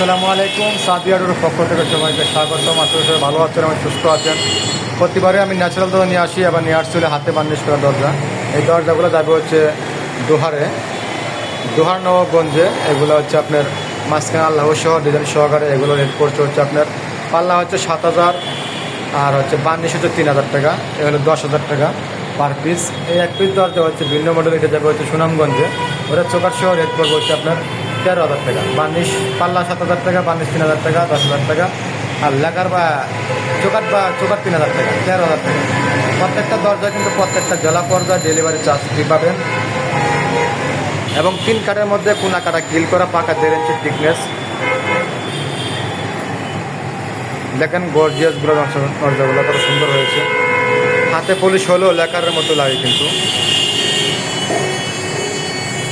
আসসালামু আলাইকুম, সাদিয়ারুর পক্ষ থেকে সবাইকে স্বাগতম আসলে সবাই ভালো আছেন এবং সুস্থ আছেন। প্রতিবারে আমি ন্যাচারাল দরজা নিয়ে আসি, আবার নিয়ে আসছি হলে হাতে বান্নিশ করা দরজা। এই দরজাগুলো যাবে হচ্ছে দোহারে। দোহার নবগঞ্জে এগুলো হচ্ছে আপনার মাঝখানে আল্লাহ সহ ডিজাইন সহকারে এগুলো রেট পড়ছে হচ্ছে আপনার, পাল্লা হচ্ছে সাত হাজার, আর হচ্ছে বান্নিশ হচ্ছে তিন হাজার টাকা। এগুলো দশ হাজার টাকা পার পিস এই এক পিস দরজা হচ্ছে ভিন্ন মডেল এটা যাবে হচ্ছে সুনামগঞ্জে। ওটা চোকার সহ রেট পড়বে হচ্ছে আপনার তেরো হাজার টাকা। বান্নিশ পাল্লা সাত হাজার টাকা বান্নিশ তিন হাজার টাকা, দশ হাজার টাকা। আর লেখার বা চোকার বা চোকার তিন হাজার টাকা, তেরো হাজার টাকা। প্রত্যেকটা দরজা কিন্তু প্রত্যেকটা জেলা পর্যায়ে ডেলিভারি চার্জ ফ্রি পাবেন? এবং তিন কাঠের মধ্যে কোনা কাটা গিল করা, পাকা দেড় ইঞ্চি থিকনেস দেখেন গর্জিয়াসগুলো দরজাগুলো, কত সুন্দর হয়েছে। হাতে পলিশ হলেও লেকারের মতো লাগে কিন্তু।